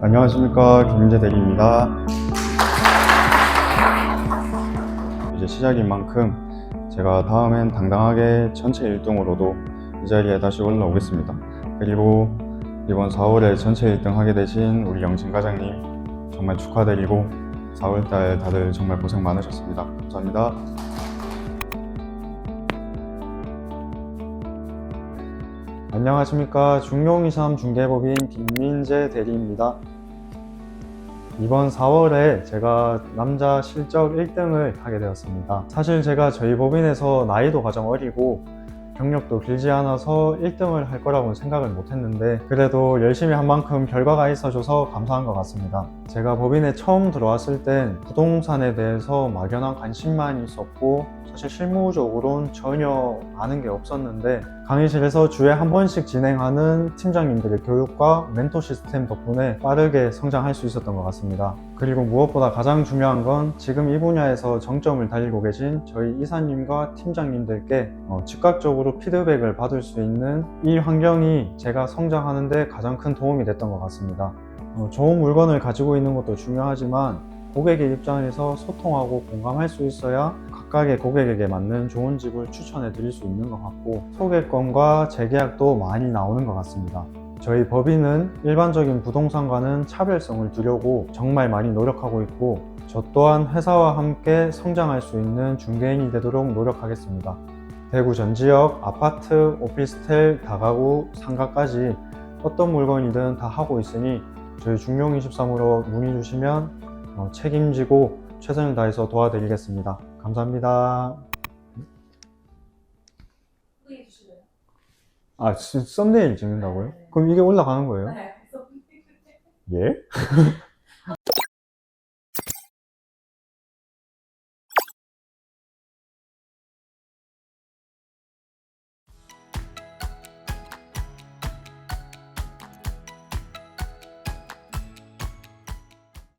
안녕하십니까 김민재 대리입니다. 이제 시작인 만큼 제가 다음엔 당당하게 전체 1등으로도 이 자리에 다시 올라오겠습니다. 그리고 이번 4월에 전체 1등 하게 되신 우리 영진 과장님 정말 축하드리고 4월달 다들 정말 고생 많으셨습니다. 감사합니다. 안녕하십니까 중용이삼 중개법인 김민재 대리입니다. 이번 4월에 제가 남자 실적 1등을 하게 되었습니다. 사실 제가 저희 법인에서 나이도 가장 어리고 경력도 길지 않아서 1등을 할 거라고는 생각을 못 했는데 그래도 열심히 한 만큼 결과가 있어줘서 감사한 것 같습니다. 제가 법인에 처음 들어왔을 땐 부동산에 대해서 막연한 관심만 있었고 사실 실무적으로는 전혀 아는 게 없었는데 강의실에서 주에 한 번씩 진행하는 팀장님들의 교육과 멘토 시스템 덕분에 빠르게 성장할 수 있었던 것 같습니다. 그리고 무엇보다 가장 중요한 건 지금 이 분야에서 정점을 달리고 계신 저희 이사님과 팀장님들께 어, 즉각적으로 피드백을 받을 수 있는 이 환경이 제가 성장하는데 가장 큰 도움이 됐던 것 같습니다. 어, 좋은 물건을 가지고 있는 것도 중요하지만 고객의 입장에서 소통하고 공감할 수 있어야 각각의 고객에게 맞는 좋은 집을 추천해 드릴 수 있는 것 같고 소개권과 재계약도 많이 나오는 것 같습니다. 저희 법인은 일반적인 부동산과는 차별성을 두려고 정말 많이 노력하고 있고 저 또한 회사와 함께 성장할 수 있는 중개인이 되도록 노력하겠습니다. 대구 전 지역 아파트, 오피스텔, 다가구, 상가까지 어떤 물건이든 다 하고 있으니 저희 중용23으로 문의 주시면 어, 책임지고 최선을 다해서 도와드리겠습니다. 감사합니다. 아, 썸네일 찍는다고요? 그럼 이게 올라가는 거예요? 네. 예?